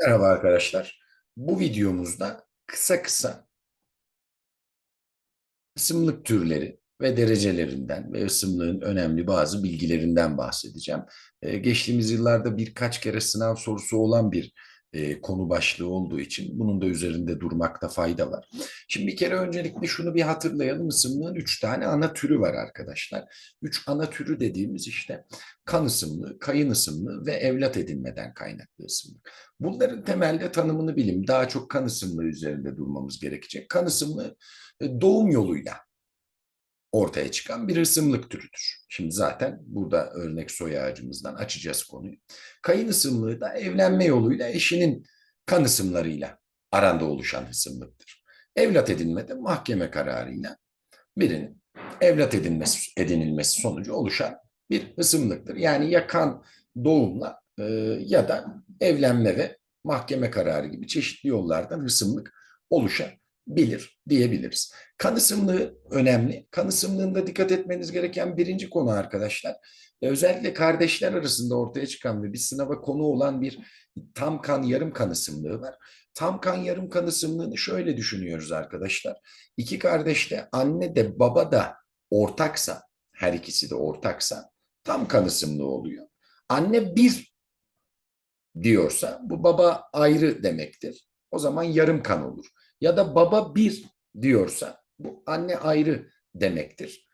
Merhaba arkadaşlar. Bu videomuzda kısa kısa ısımlık türleri ve derecelerinden ve ısımlığın önemli bazı bilgilerinden bahsedeceğim. Ee, geçtiğimiz yıllarda birkaç kere sınav sorusu olan bir e, konu başlığı olduğu için bunun da üzerinde durmakta fayda var. Şimdi bir kere öncelikle şunu bir hatırlayalım. Isımlığın üç tane ana türü var arkadaşlar. Üç ana türü dediğimiz işte kan ısımlığı, kayın ısımlığı ve evlat edinmeden kaynaklı ısımlık. Bunların temelde tanımını bilim. Daha çok kan ısımlığı üzerinde durmamız gerekecek. Kan ısımlığı e, doğum yoluyla ortaya çıkan bir ısımlık türüdür. Şimdi zaten burada örnek soy ağacımızdan açacağız konuyu. Kayın ısımlığı da evlenme yoluyla eşinin kan ısımlarıyla aranda oluşan ısımlıktır. Evlat edinme de mahkeme kararıyla birinin evlat edinmesi, edinilmesi sonucu oluşan bir ısımlıktır. Yani ya kan doğumla e, ya da evlenme ve mahkeme kararı gibi çeşitli yollardan hısımlık oluşabilir diyebiliriz. Kan ısımlığı önemli. Kan ısımlığında dikkat etmeniz gereken birinci konu arkadaşlar. E, özellikle kardeşler arasında ortaya çıkan ve bir sınava konu olan bir tam kan yarım kan ısımlığı var. Tam kan yarım kan ısımlığını şöyle düşünüyoruz arkadaşlar. İki kardeş de anne de baba da ortaksa, her ikisi de ortaksa tam kan ısımlığı oluyor. Anne bir diyorsa bu baba ayrı demektir. O zaman yarım kan olur. Ya da baba bir diyorsa bu anne ayrı demektir.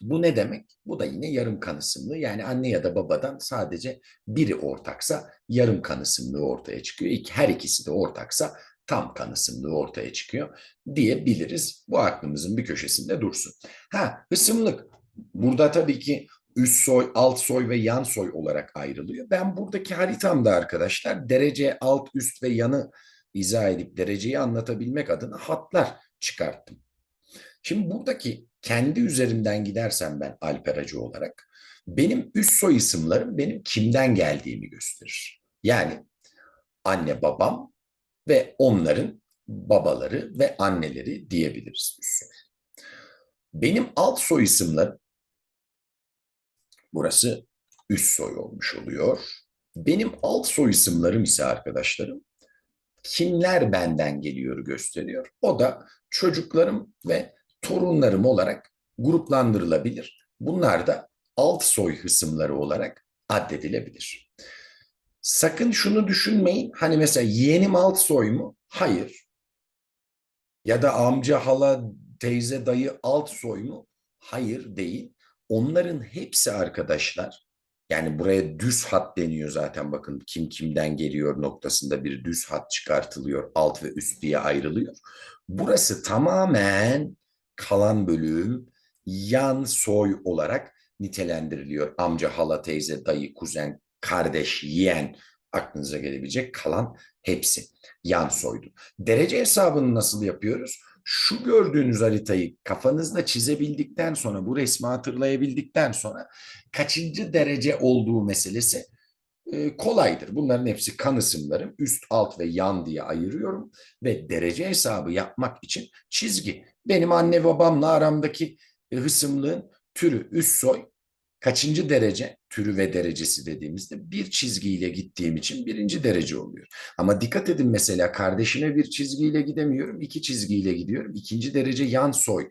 Bu ne demek? Bu da yine yarım kan ısımlığı. Yani anne ya da babadan sadece biri ortaksa yarım kan ısımlığı ortaya çıkıyor. Her ikisi de ortaksa tam kan ısımlığı ortaya çıkıyor diyebiliriz. Bu aklımızın bir köşesinde dursun. Ha ısımlık. Burada tabii ki üst soy, alt soy ve yan soy olarak ayrılıyor. Ben buradaki haritamda arkadaşlar derece, alt, üst ve yanı izah edip dereceyi anlatabilmek adına hatlar çıkarttım. Şimdi buradaki kendi üzerimden gidersem ben Alper Hacı olarak benim üst soy isimlerim benim kimden geldiğimi gösterir. Yani anne babam ve onların babaları ve anneleri diyebiliriz. Benim alt soy isimlerim burası üst soy olmuş oluyor. Benim alt soy isimlerim ise arkadaşlarım kimler benden geliyor gösteriyor. O da çocuklarım ve torunlarım olarak gruplandırılabilir. Bunlar da alt soy hısımları olarak addedilebilir. Sakın şunu düşünmeyin. Hani mesela yeğenim alt soy mu? Hayır. Ya da amca, hala, teyze, dayı alt soy mu? Hayır değil. Onların hepsi arkadaşlar yani buraya düz hat deniyor zaten bakın kim kimden geliyor noktasında bir düz hat çıkartılıyor. Alt ve üst diye ayrılıyor. Burası tamamen kalan bölüm yan soy olarak nitelendiriliyor. Amca, hala, teyze, dayı, kuzen, kardeş, yeğen aklınıza gelebilecek kalan hepsi yan soydu. Derece hesabını nasıl yapıyoruz? Şu gördüğünüz haritayı kafanızda çizebildikten sonra, bu resmi hatırlayabildikten sonra kaçıncı derece olduğu meselesi e, kolaydır. Bunların hepsi kan ısımlarım. Üst, alt ve yan diye ayırıyorum. Ve derece hesabı yapmak için çizgi. Benim anne babamla aramdaki e, hısımlığın türü, üst soy, kaçıncı derece türü ve derecesi dediğimizde bir çizgiyle gittiğim için birinci derece oluyor. Ama dikkat edin mesela kardeşime bir çizgiyle gidemiyorum, iki çizgiyle gidiyorum. İkinci derece yan soy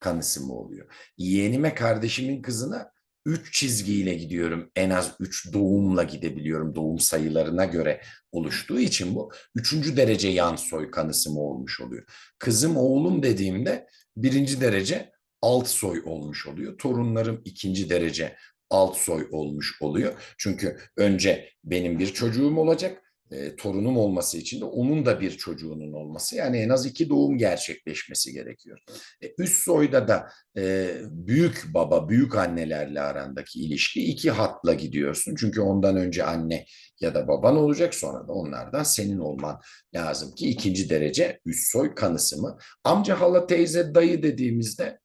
kanısı mı oluyor? Yeğenime kardeşimin kızına üç çizgiyle gidiyorum. En az üç doğumla gidebiliyorum doğum sayılarına göre oluştuğu için bu. Üçüncü derece yan soy kanısı mı olmuş oluyor? Kızım oğlum dediğimde birinci derece alt soy olmuş oluyor. Torunlarım ikinci derece alt soy olmuş oluyor. Çünkü önce benim bir çocuğum olacak, e, torunum olması için de onun da bir çocuğunun olması yani en az iki doğum gerçekleşmesi gerekiyor. E, üst soyda da e, büyük baba, büyük annelerle arandaki ilişki iki hatla gidiyorsun. Çünkü ondan önce anne ya da baban olacak sonra da onlardan senin olman lazım ki ikinci derece üst soy kanısı mı? Amca, hala, teyze, dayı dediğimizde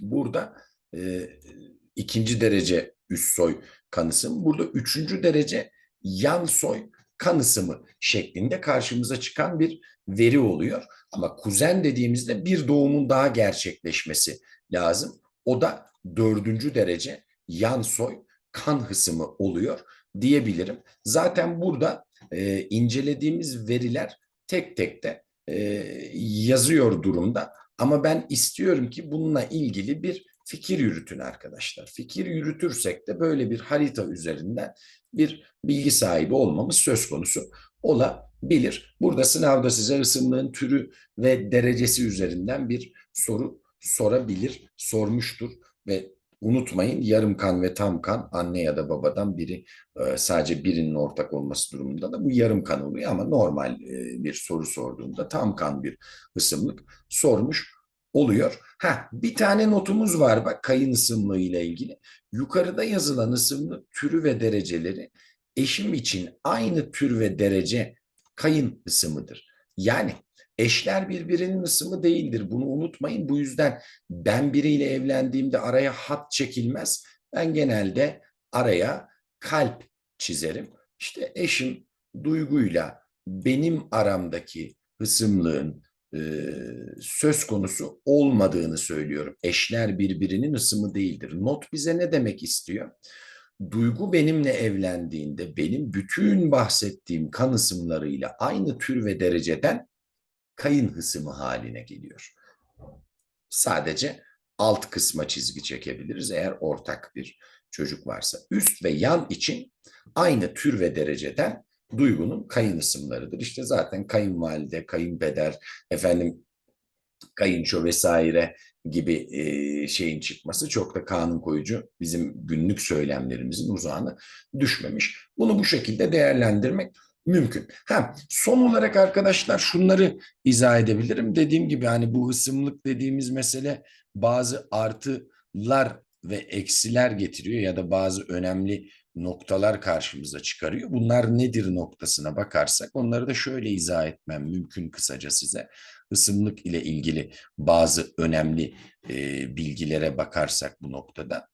burada e, ikinci derece üst soy kanısı Burada üçüncü derece yan soy kanısı şeklinde karşımıza çıkan bir veri oluyor. Ama kuzen dediğimizde bir doğumun daha gerçekleşmesi lazım. O da dördüncü derece yan soy kan hısımı oluyor. diyebilirim. Zaten burada e, incelediğimiz veriler tek tek de e, yazıyor durumda. Ama ben istiyorum ki bununla ilgili bir fikir yürütün arkadaşlar. Fikir yürütürsek de böyle bir harita üzerinden bir bilgi sahibi olmamız söz konusu olabilir. Burada sınavda size ısınlığın türü ve derecesi üzerinden bir soru sorabilir, sormuştur ve unutmayın yarım kan ve tam kan anne ya da babadan biri e, sadece birinin ortak olması durumunda da bu yarım kan oluyor ama normal e, bir soru sorduğunda tam kan bir ısımlık sormuş oluyor. Ha, bir tane notumuz var bak kayın ısımlığı ile ilgili. Yukarıda yazılan ısımlık türü ve dereceleri eşim için aynı tür ve derece kayın ısımıdır. Yani eşler birbirinin ısımı değildir. Bunu unutmayın. Bu yüzden ben biriyle evlendiğimde araya hat çekilmez. Ben genelde araya kalp çizerim. İşte eşim duyguyla benim aramdaki ısımlığın e, söz konusu olmadığını söylüyorum. Eşler birbirinin ısımı değildir. Not bize ne demek istiyor? Duygu benimle evlendiğinde benim bütün bahsettiğim kan ısımlarıyla aynı tür ve dereceden kayın hısımı haline geliyor. Sadece alt kısma çizgi çekebiliriz eğer ortak bir çocuk varsa. Üst ve yan için aynı tür ve dereceden duygunun kayın ısımlarıdır. İşte zaten kayınvalide, kayınpeder, efendim kayınço vesaire gibi e, şeyin çıkması çok da kanun koyucu bizim günlük söylemlerimizin uzağına düşmemiş. Bunu bu şekilde değerlendirmek mümkün. Ha, son olarak arkadaşlar şunları izah edebilirim. Dediğim gibi hani bu ısımlık dediğimiz mesele bazı artılar ve eksiler getiriyor ya da bazı önemli noktalar karşımıza çıkarıyor. Bunlar nedir noktasına bakarsak onları da şöyle izah etmem mümkün kısaca size. Isımlık ile ilgili bazı önemli e, bilgilere bakarsak bu noktada.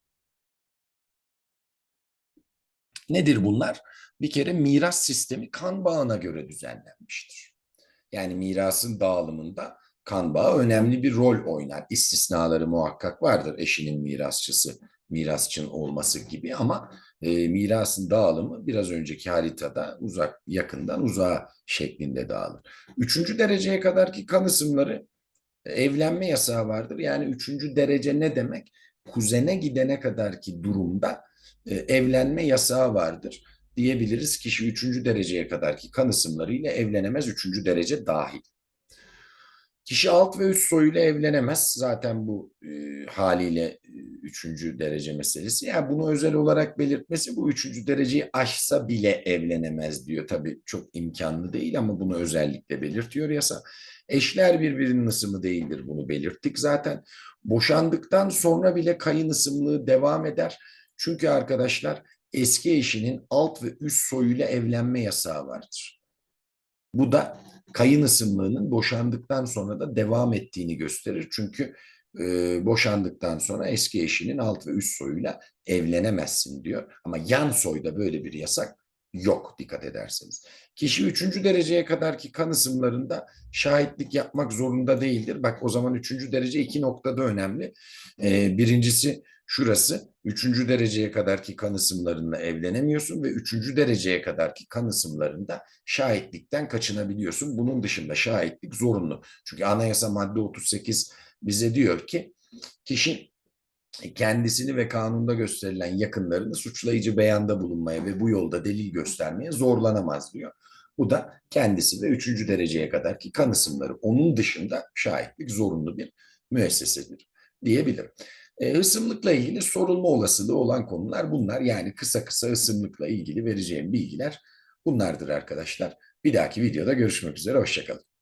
Nedir bunlar? Bir kere miras sistemi kan bağına göre düzenlenmiştir. Yani mirasın dağılımında kan bağı önemli bir rol oynar. İstisnaları muhakkak vardır eşinin mirasçısı, mirasçın olması gibi ama e, mirasın dağılımı biraz önceki haritada uzak yakından uzağa şeklinde dağılır. Üçüncü dereceye kadarki kan ısımları e, evlenme yasağı vardır. Yani üçüncü derece ne demek? Kuzene gidene kadarki durumda evlenme yasağı vardır. Diyebiliriz kişi üçüncü dereceye kadarki kan ısımlarıyla evlenemez üçüncü derece dahil. Kişi alt ve üst soyuyla evlenemez. Zaten bu e, haliyle e, üçüncü derece meselesi. Yani bunu özel olarak belirtmesi bu üçüncü dereceyi aşsa bile evlenemez diyor. Tabii çok imkanlı değil ama bunu özellikle belirtiyor yasa. Eşler birbirinin ısımı değildir bunu belirttik zaten. Boşandıktan sonra bile kayın ısımlığı devam eder. Çünkü arkadaşlar eski eşinin alt ve üst soyuyla evlenme yasağı vardır. Bu da kayın ısımlığının boşandıktan sonra da devam ettiğini gösterir. Çünkü e, boşandıktan sonra eski eşinin alt ve üst soyuyla evlenemezsin diyor. Ama yan soyda böyle bir yasak yok dikkat ederseniz. Kişi üçüncü dereceye kadar ki kan ısımlarında şahitlik yapmak zorunda değildir. Bak o zaman üçüncü derece iki noktada önemli. Ee, birincisi şurası üçüncü dereceye kadarki kan ısımlarında evlenemiyorsun ve üçüncü dereceye kadarki kan ısımlarında şahitlikten kaçınabiliyorsun. Bunun dışında şahitlik zorunlu. Çünkü anayasa madde 38 bize diyor ki kişi kendisini ve kanunda gösterilen yakınlarını suçlayıcı beyanda bulunmaya ve bu yolda delil göstermeye zorlanamaz diyor. Bu da kendisi ve üçüncü dereceye kadar ki kan ısımları onun dışında şahitlik zorunlu bir müessesedir diyebilirim. E, ısımlıkla ilgili sorulma olasılığı olan konular bunlar. Yani kısa kısa ısımlıkla ilgili vereceğim bilgiler bunlardır arkadaşlar. Bir dahaki videoda görüşmek üzere. Hoşçakalın.